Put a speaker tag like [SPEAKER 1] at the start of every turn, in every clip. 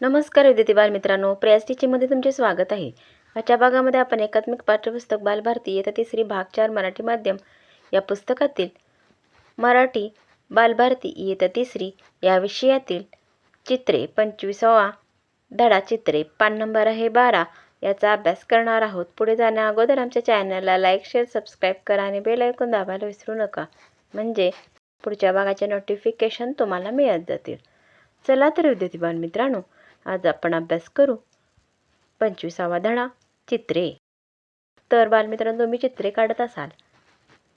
[SPEAKER 1] नमस्कार विद्यार्थी बालमित्रांनो प्रयास टीचिंगमध्ये तुमचे स्वागत आहे. आजच्या भागामध्ये आपण एकात्मिक पाठ्यपुस्तक बालभारती येतं तिसरी भाग चार मराठी माध्यम या पुस्तकातील मराठी बालभारती इयत्ता तिसरी या विषयातील चित्रे पंचवीसावा धडा चित्रे पान नंबर आहे बारा याचा अभ्यास करणार आहोत. पुढे जाण्या अगोदर आमच्या चॅनलला लाईक शेअर सबस्क्राईब करा आणि बेल ऐकून दाबायला विसरू नका. म्हणजे पुढच्या भागाचे नोटिफिकेशन तुम्हाला मिळत जातील. चला तर विद्यार्थी बालमित्रांनो आज आपण अभ्यास करू. पंचवीसावा धडा चित्रे. तर बालमित्रांनो तुम्ही चित्रे काढत असाल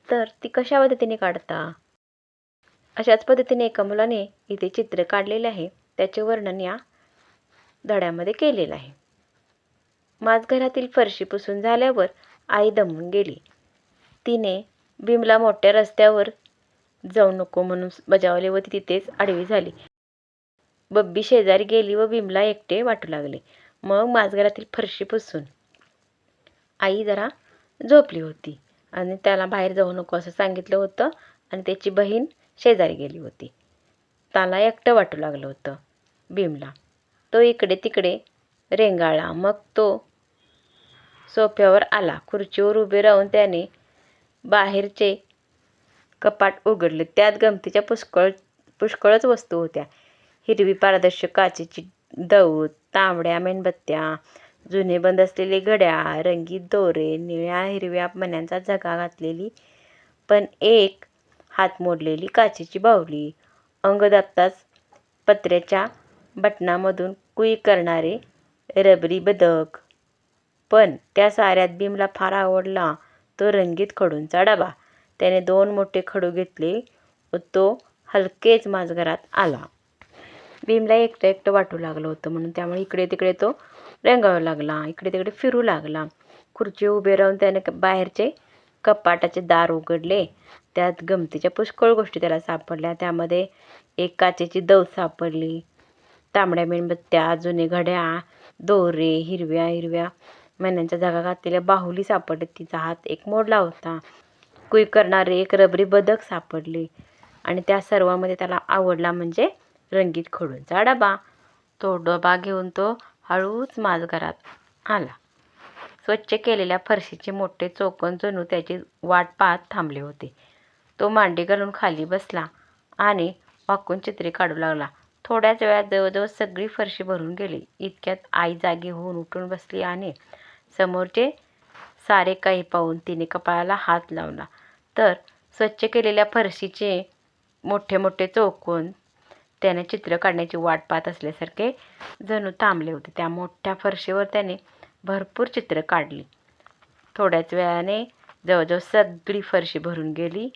[SPEAKER 1] तर ती कशा पद्धतीने काढता? अशाच पद्धतीने एका मुलाने इथे चित्र काढलेले आहे. त्याचे वर्णन या धड्यामध्ये केलेलं आहे. माझघरातील फरशी पुसून झाल्यावर आई दमून गेली. तिने भीमला मोठ्या रस्त्यावर जाऊ नको म्हणून बजावले व ती तिथेच आडवी झाली. बब्बी शेजारी गेली व भीमला एकटे वाटू लागले. मग माझघरातील फरशी पुसून आई जरा झोपली होती आणि त्याला बाहेर जाऊ नको असं सांगितलं होतं आणि त्याची बहीण शेजारी गेली होती. त्याला एकटं वाटू लागलं होतं भीमला. तो इकडे तिकडे रेंगाळला. मग तो सोफ्यावर आला. खुर्चीवर उभे राहून त्याने बाहेरचे कपाट उघडले. त्यात गमतीच्या पुष्कळ पुष्कळच वस्तू होत्या. हिरवी पारदर्शक काचेची दौत तांबड्या मेणबत्त्या जुने बंद असलेले घड्याळ रंगीत दोरे निळ्या हिरव्या मण्यांचा झगा घातलेली पण एक हात मोडलेली काचेची बाहुली. अंगदाबताच पत्र्याच्या बटणामधून कुई करणारे रबरी बदक. पण त्या साऱ्यात भीमला फार आवडला तो रंगीत खडूंचा डबा. त्याने दोन मोठे खडू घेतले व तो हलकेच माझघरात आला. भीमला एकटं एकटं वाटू लागलं होतं. म्हणून त्यामुळे इकडे तिकडे तो रेंगाळू लागला. इकडे तिकडे फिरू लागला. खुर्ची उभे राहून त्याने बाहेरचे कपाटाचे दार उघडले. त्यात गमतीच्या पुष्कळ गोष्टी त्याला सापडल्या. त्यामध्ये एक काचेची दव सापडली. तांबड्या मेणबत्त्या जुने घड्याळ दोरे हिरव्या हिरव्या महिन्यांच्या जागा घातलेल्या बाहुली सापडली. तिचा हात एक मोडला होता. कुई करणारे एक रबरी बदक सापडले. आणि त्या सर्वामध्ये त्याला आवडला म्हणजे रंगीत खडूंचा डबा. तो डबा घेऊन तो हळूच माझघरात आला. स्वच्छ केलेल्या फरशीचे मोठे चौकोन जणू त्याची वाट पाहत थांबले होते. तो मांडी घालून खाली बसला आणि वाकून चित्रे काढू लागला. थोड्याच वेळात जवळजवळ सगळी फरशी भरून गेली. इतक्यात आई जागी होऊन उठून बसली आणि समोरचे सारे काही पाहून तिने कपाळाला हात लावला. तर स्वच्छ केलेल्या फरशीचे मोठे मोठे चौकोन त्याने चित्र काढण्याची वाट पाहत असल्यासारखे जणू थांबले होते. त्या मोठ्या फरशीवर त्याने भरपूर चित्र काढली. थोड्याच वेळाने जवळजवळ सगळी फरशी भरून गेली.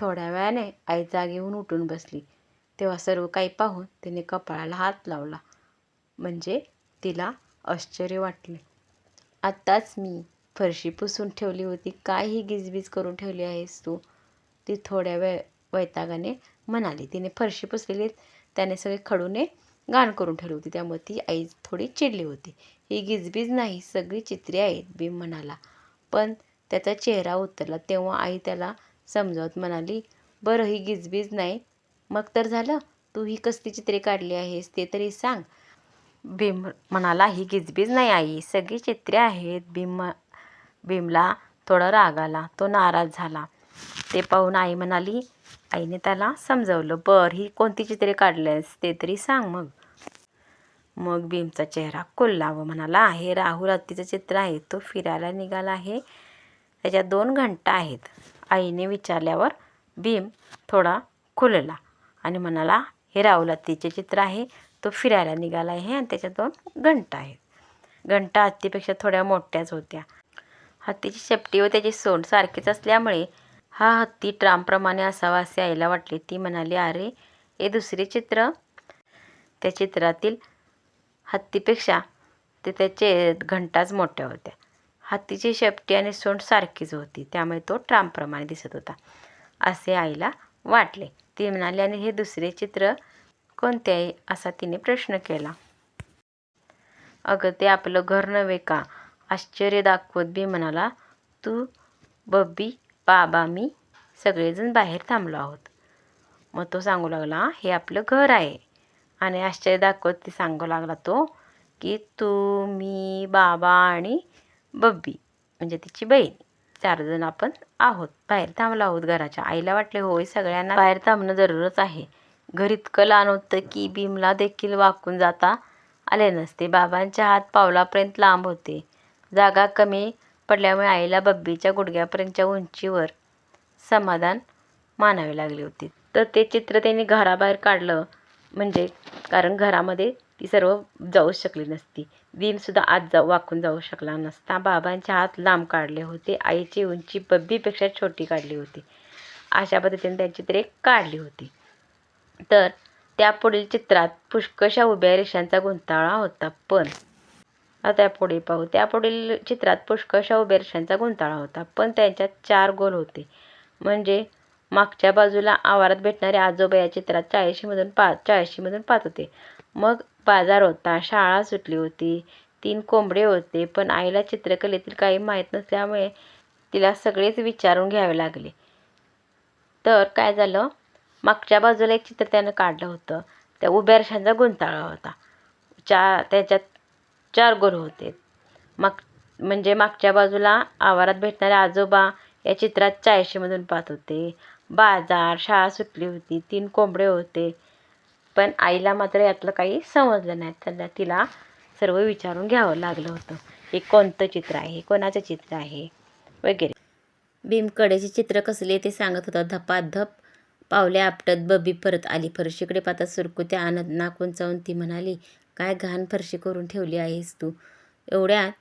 [SPEAKER 1] थोड्या वेळाने आई जागी उठून बसली. तेव्हा सर्व काही पाहून तिने कपाळाला हात लावला. म्हणजे तिला आश्चर्य वाटले. आत्ताच मी फरशी पुसून ठेवली होती. काय ही करून ठेवली आहेस तू? ती थोड्या वेळ वैतागाने म्हणाली. तिने फरशी पुसलेली त्याने सगळे खडूने घाण करून ठेवली होती. त्यामुळे ती आई थोडी चिडली होती. ही गिजबीज नाही सगळी चित्रे आहेत भीम म्हणाला. पण त्याचा चेहरा उतरला. तेव्हा आई त्याला समजावत म्हणाली बरं ही गिजबीज नाही. मग तर झालं. तू ही कसली चित्रे काढली आहेस ते तरी सांग. भीम म्हणाला ही गिजबीज नाही आई. सगळी चित्रे आहेत. भीम भीमला थोडा राग आला. तो नाराज झाला. ते पाहून आई म्हणाली आईने त्याला समजवलं बरं ही कोणती चित्रे काढलीस ते तरी सांग मग. मग भीमचा चेहरा खुलला व म्हणाला हे राहुल हत्तीचं चित्र आहे तो फिरायला निघाला आहे. त्याच्या दोन घंटा आहेत. आईने विचारल्यावर भीम थोडा खुलला आणि म्हणाला हे राहुल हत्तीचे चित्र आहे तो फिरायला निघाला आहे आणि त्याच्या दोन घंटा आहेत. घंटा हत्तीपेक्षा थोड्या मोठ्याच होत्या. हत्तीची शेपटी व त्याची सोंड सारखीच असल्यामुळे हा हत्ती ट्रामप्रमाणे असावा असे आईला वाटले. ती म्हणाली अरे हे दुसरे चित्र? त्या चित्रातील हत्तीपेक्षा ते त्याचे घंटाच मोठ्या होत्या हत्तीची शेपटी आणि सोंड सारखीच होती. त्यामुळे तो ट्रामप्रमाणे दिसत होता असे आईला वाटले. ती म्हणाली आणि हे दुसरे चित्र कोणते आहे? असा तिने प्रश्न केला. अगं ते आपलं घर नव्हे का? आश्चर्य दाखवत बी म्हणाला तू बब्बी बाबा मी सगळेजण बाहेर थांबलो आहोत. मग तो सांगू लागला हे आपलं घर आहे. आणि आश्चर्य दाखवत ती सांगू लागला तो की तू मी बाबा आणि बब्बी म्हणजे तिची बहीण चारजण आपण आहोत बाहेर थांबलो आहोत घराच्या. आईला वाटले होय सगळ्यांना बाहेर थांबणं जरूरच आहे. घर इतकं लहान होतं की भीमला देखील वाकून जाता आले नसते. बाबांच्या हात पावलापर्यंत लांब होते. जागा कमी पडल्यामुळे आईला बब्बीच्या गुडघ्यापर्यंतच्या उंचीवर समाधान मानावे लागले होते. तर ते चित्र त्यांनी घराबाहेर काढलं. म्हणजे कारण घरामध्ये ती सर्व जाऊ शकली नसती. दिनसुद्धा आत जाऊ वाकून जाऊ शकला नसता. बाबांचे हात लांब काढले होते. आईची उंची बब्बीपेक्षा छोटी काढली होती. अशा पद्धतीने त्यांची चित्रे काढली होती. तर त्यापुढील चित्रात पुष्कशा उभ्या रेषांचा गुंताळा होता. पण आता पुढे पाहू. त्यापुढील चित्रात पुष्कळशा उबेरशांचा गुंताळा होता पण त्यांच्यात चार गोल होते. म्हणजे मागच्या बाजूला आवारात भेटणारे आजोबा या चित्रात चाळीशीमधून पा चाळीशीमधून पाहत होते. मग बाजार होता शाळा सुटली होती तीन कोंबडे होते पण आईला चित्रकलेतील काही माहीत नसल्यामुळे तिला सगळेच विचारून घ्यावे लागले. तर काय झालं? मागच्या बाजूला एक चित्र त्यानं काढलं होतं. त्या उभ्या रेषांचा गुंताळा होता. चा त्याच्यात चार गोल होते. माग म्हणजे मागच्या बाजूला आवारात भेटणारे आजोबा या चित्रात चायशीमधून पाहत होते. बाजार शाळा सुटली होती तीन कोंबडे होते. पण आईला मात्र यातलं काही समजलं नाही. त्यांना तिला सर्व विचारून घ्यावं लागलं होतं. हे कोणतं चित्र आहे? कोणाचं चित्र आहे? वगैरे. भीमकडेचे चित्र कसले ते सांगत होता. धपाधप पावले आपटत बबी परत आली. फरशीकडे पाहता सुरकुत्या आणत नाक उंचावून ती म्हणाली काय घाण फरशी करून ठेवली आहेस तू? एवढ्यात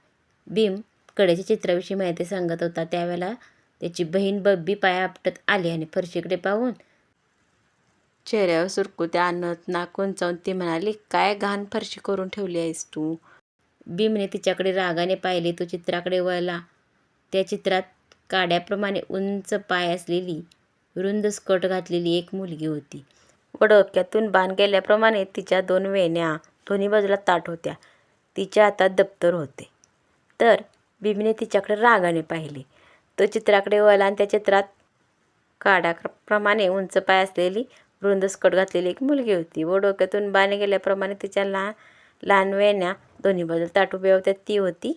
[SPEAKER 1] भीम कडेच्या चित्राविषयी माहिती सांगत होता. त्यावेळेला त्याची बहीण बब्बी पाया आपटत आली आणि फरशीकडे पाहून चेहऱ्यावर सुरकुत्या आणत नाक उंचावून ती म्हणाली काय घाण फरशी करून ठेवली आहेस तू? भीमने तिच्याकडे रागाने पाहिले. तो चित्राकडे वळला. त्या चित्रात काड्याप्रमाणे उंच पाय असलेली रुंद स्कर्ट घातलेली एक मुलगी होती. व डोक्यातून बाण गेल्याप्रमाणे तिच्या दोन वेण्या दोन्ही बाजूला ताट होत्या. तिच्या हातात दप्तर होते. तर भीमने तिच्याकडे रागाने पाहिले. तो चित्राकडे वळला आणि त्या चित्रात काड्याप्रमाणे उंच पाय असलेली रुंद स्कर्ट घातलेली एक मुलगी होती. व डोक्यातून बाण गेल्याप्रमाणे तिच्या लहान लहान वेण्या दोन्ही बाजूला ताट उभ्या होत्या. ती होती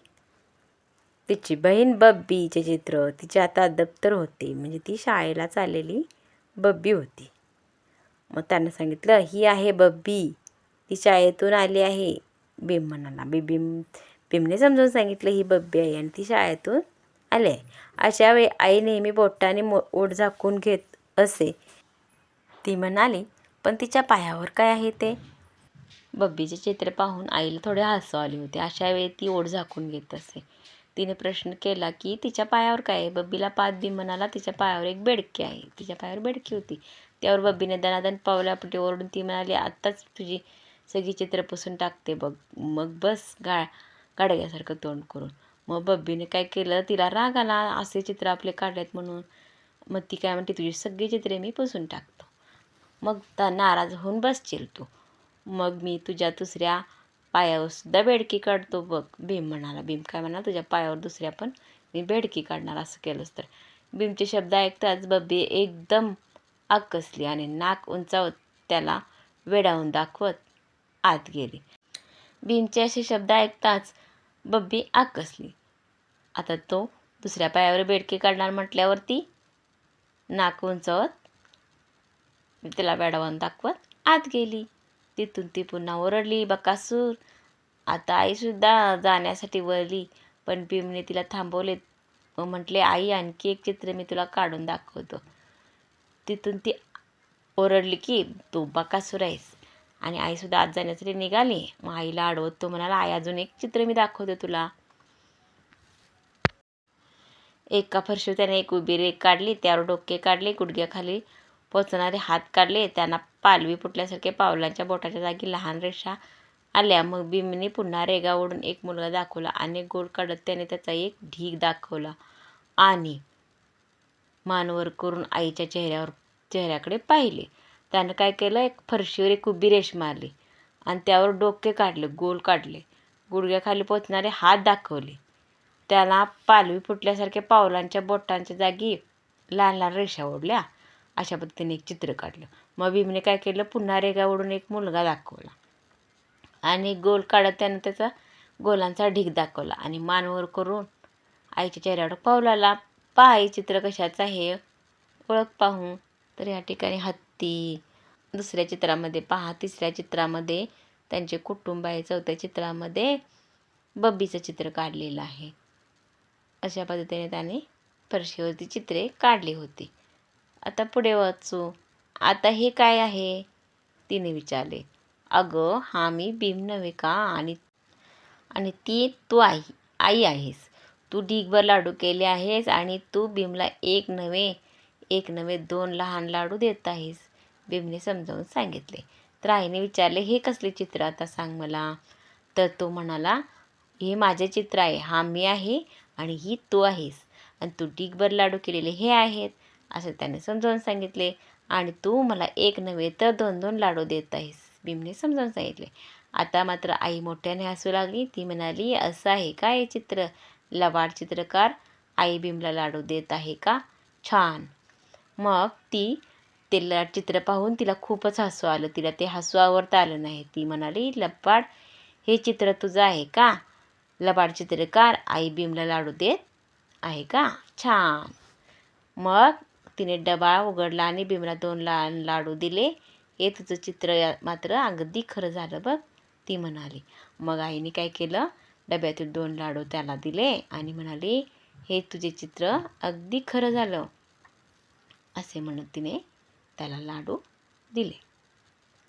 [SPEAKER 1] तिची बहीण बब्बीचे चित्र तिचे आता दप्तर होते. म्हणजे ती शाळेला चाललेली बब्बी होती. मग त्यांना सांगितलं ही आहे बब्बी. ती शाळेतून आली आहे. भीम म्हणाला बी भीम भीमने समजून सांगितलं ही बब्बी आहे आणि ती शाळेतून आली आहे. अशा वेळी आई नेहमी बोटाने मो ओढ झाकून घेत असे. ती म्हणाली पण तिच्या पायावर काय आहे ते? बब्बीचे चित्र पाहून आईला थोडे हसू आले होते. अशा वेळी ती ओढ झाकून घेत असे. तिने प्रश्न केला की तिच्या पायावर काय आहे? बब्बीला पाच बी म्हणाला तिच्या पायावर एक बेडकी आहे. तिच्या पायावर बेडकी होती. त्यावर बब्बीने दणादण पावलापटी ओरडून ती म्हणाली आत्ताच तुझी सगळी चित्र पुसून टाकते बघ. मग बस गा गाडग्यासारखं तोंड करून. मग बब्बीने काय केलं तिला राग आला असे चित्र आपले काढलेत म्हणून. मग ती काय म्हणते तुझी सगळी चित्रे मी पुसून टाकतो. मग त्या नाराज होऊन बसशील तू. मग मी तुझ्या दुसऱ्या पायावर सुद्धा बेडकी काढतो बघ. भीम म्हणाला भीम काय म्हणा तुझ्या पायावर दुसऱ्या पण मी बेडकी काढणार असं केलंच तर. भीमचे शब्द ऐकताच बब्बी एकदम आकसली आणि नाक उंचावत त्याला वेडावून दाखवत आत गेली. भीमचे असे शब्द ऐकताच बब्बी आकसली. आता तो दुसऱ्या पायावर बेडकी काढणार म्हटल्यावरती नाक उंचावत तिला वेडावून दाखवत आत गेली. तिथून ती पुन्हा ओरडली बकासूर आता आईसुद्धा जाण्यासाठी वळली पण भीमने तिला थांबवले. व म्हटले आई आणखी एक चित्र मी तुला काढून दाखवतो. तिथून ती ओरडली की तू बकासूर आहेस. आणि आईसुद्धा आज जाण्यासाठी निघाली. मग आईला अडवत तो म्हणाला आई अजून एक चित्र मी दाखवते तुला. एका फरशीवर त्याने एक उभी रेख काढली त्यावर डोके काढले गुडघ्याखाली पोचणारे हात काढले त्यांना पालवी फुटल्यासारखे पावलांच्या बोटाच्या जागी लहान रेषा आल्या. मग भीमने पुन्हा रेगा ओढून एक मुलगा दाखवला आणि गोल काढत त्याने त्याचा एक ढीग दाखवला आणि मानवर करून आईच्या चेहऱ्यावर चेहऱ्याकडे पाहिले. त्यानं काय केलं? एक फरशीवर एक उभी रेष मारली आणि त्यावर डोके काढले गोल काढले. गुडघ्याखाली पोचणारे हात दाखवले. त्याला पालवी फुटल्यासारख्या पावलांच्या बोटांच्या जागी लहान लहान रेषा ओढल्या. अशा पद्धतीने एक चित्र काढलं. मग भीमने काय केलं? पुन्हा रेगावरून एक मुलगा दाखवला. आणि गोल काढत त्यानं त्याचा गोलांचा ढीग दाखवला. आणि मानवर करून आईच्या चेहऱ्यावर पावलाला पाय चित्र कशाचं आहे? ओळख पाहू. तर या ठिकाणी हत्ती. दुसऱ्या चित्रामध्ये पहा. तिसऱ्या चित्रामध्ये त्यांचे कुटुंब आहे. चौथ्या चित्रामध्ये बब्बीचं चित्र काढलेलं आहे. अशा पद्धतीने त्याने फरशीवरती चित्रे काढली होती. आता पुढे वाचू. आता हे काय आहे? तिने विचारले. अगं हा मी भीम नव्हे का? आणि आणि ती तू आई आई आहेस. तू ढीगभर लाडू केले आहेस आणि तू भीमला एक नव्हे एक नव्हे दोन लहान लाडू देत आहेस भीमने समजावून सांगितले. तर आईने विचारले हे कसले चित्र आता सांग मला? तर तो म्हणाला हे माझे चित्र आहे. हा मी आहे आणि ही तू आहेस. आणि तू ढीगभर लाडू केलेले हे आहेत. असं त्याने समजावून सांगितले. आणि तू मला एक नव्हे तर दोन दोन लाडू देत आहेस भीमने समजावून सांगितले. आता मात्र आई मोठ्याने हसू लागली. ती म्हणाली असं आहे का हे चित्र? लवाड चित्रकार आई भीमला लाडू देत आहे का? छान. मग ती ते चित्र पाहून तिला खूपच हसू आलं. तिला ते हसू आवडता आलं नाही. ती म्हणाली लपाड हे चित्र तुझं आहे का? लबाड चित्रकार आई भीमला लाडू देत आहे का? छान. मग तिने डबा उघडला आणि भीमला दोन ला लाडू दिले. हे तुझं चित्र मात्र अगदी खरं झालं बघ ती म्हणाली. मग आईने काय केलं? डब्यातील दोन लाडू त्याला दिले आणि म्हणाली हे तुझे चित्र अगदी खरं झालं असे म्हणत तिने त्याला लाडू दिले.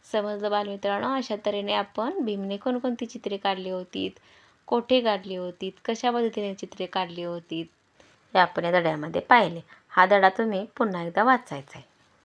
[SPEAKER 1] समजलं बालमित्रांनो अशा तऱ्हेने आपण भीमने कोणकोणती चित्रे काढली होती कोठे काढली होती कशा पद्धतीने चित्रे काढली होती हे आपण या धड्यामध्ये पाहिले. हा धडा तुम्ही पुन्हा एकदा वाचायचा आहे